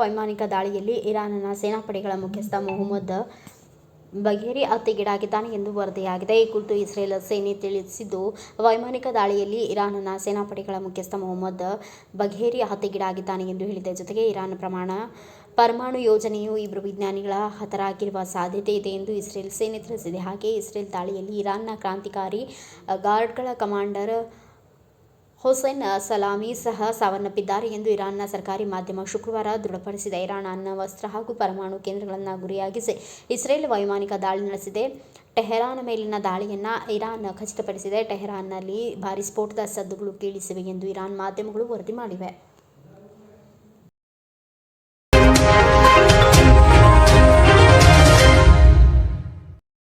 ವೈಮಾನಿಕ ದಾಳಿಯಲ್ಲಿ ಇರಾನ್ನ ಸೇನಾಪಡೆಗಳ ಮುಖ್ಯಸ್ಥ ಮೊಹಮ್ಮದ್ ಬಘೇರಿ ಹತ್ಯೆಗೀಡಾಗಿದ್ದಾನೆ ಎಂದು ವರದಿಯಾಗಿದೆ. ಈ ಕುರಿತು ಇಸ್ರೇಲ್ ಸೇನೆ ತಿಳಿಸಿದ್ದು, ವೈಮಾನಿಕ ದಾಳಿಯಲ್ಲಿ ಇರಾನ್ನ ಸೇನಾಪಡೆಗಳ ಮುಖ್ಯಸ್ಥ ಮೊಹಮ್ಮದ್ ಬಘೇರಿ ಹತ್ಯೆಗೀಡಾಗಿದ್ದಾನೆ ಎಂದು ಹೇಳಿದೆ. ಜೊತೆಗೆ ಇರಾನ್ ಪ್ರಮಾಣ ಪರಮಾಣು ಯೋಜನೆಯು ಇಬ್ಬರು ವಿಜ್ಞಾನಿಗಳ ಹತರಾಗಿರುವ ಸಾಧ್ಯತೆ ಇದೆ ಎಂದು ಇಸ್ರೇಲ್ ಸೇನೆ ತಿಳಿಸಿದೆ. ಹಾಗೆಯೇ ಇಸ್ರೇಲ್ ದಾಳಿಯಲ್ಲಿ ಇರಾನ್ನ ಕ್ರಾಂತಿಕಾರಿ ಗಾರ್ಡ್ಗಳ ಕಮಾಂಡರ್ ಹೊಸೈನ್ ಸಲಾಮಿ ಸಹ ಸಾವನ್ನಪ್ಪಿದ್ದಾರೆ ಎಂದು ಇರಾನ್ನ ಸರ್ಕಾರಿ ಮಾಧ್ಯಮ ಶುಕ್ರವಾರ ದೃಢಪಡಿಸಿದೆ. ಇರಾನ್ ಅಣ್ವಸ್ತ್ರ ಹಾಗೂ ಪರಮಾಣು ಕೇಂದ್ರಗಳನ್ನು ಗುರಿಯಾಗಿಸಿ ಇಸ್ರೇಲ್ ವೈಮಾನಿಕ ದಾಳಿ ನಡೆಸಿದೆ. ಟೆಹರಾನ್ ಮೇಲಿನ ದಾಳಿಯನ್ನು ಇರಾನ್ ಖಚಿತಪಡಿಸಿದೆ. ಟೆಹರಾನ್ನಲ್ಲಿ ಭಾರಿ ಸ್ಫೋಟದ ಸದ್ದುಗಳು ಕೇಳಿಸಿವೆ ಎಂದು ಇರಾನ್ ಮಾಧ್ಯಮಗಳು ವರದಿ ಮಾಡಿವೆ.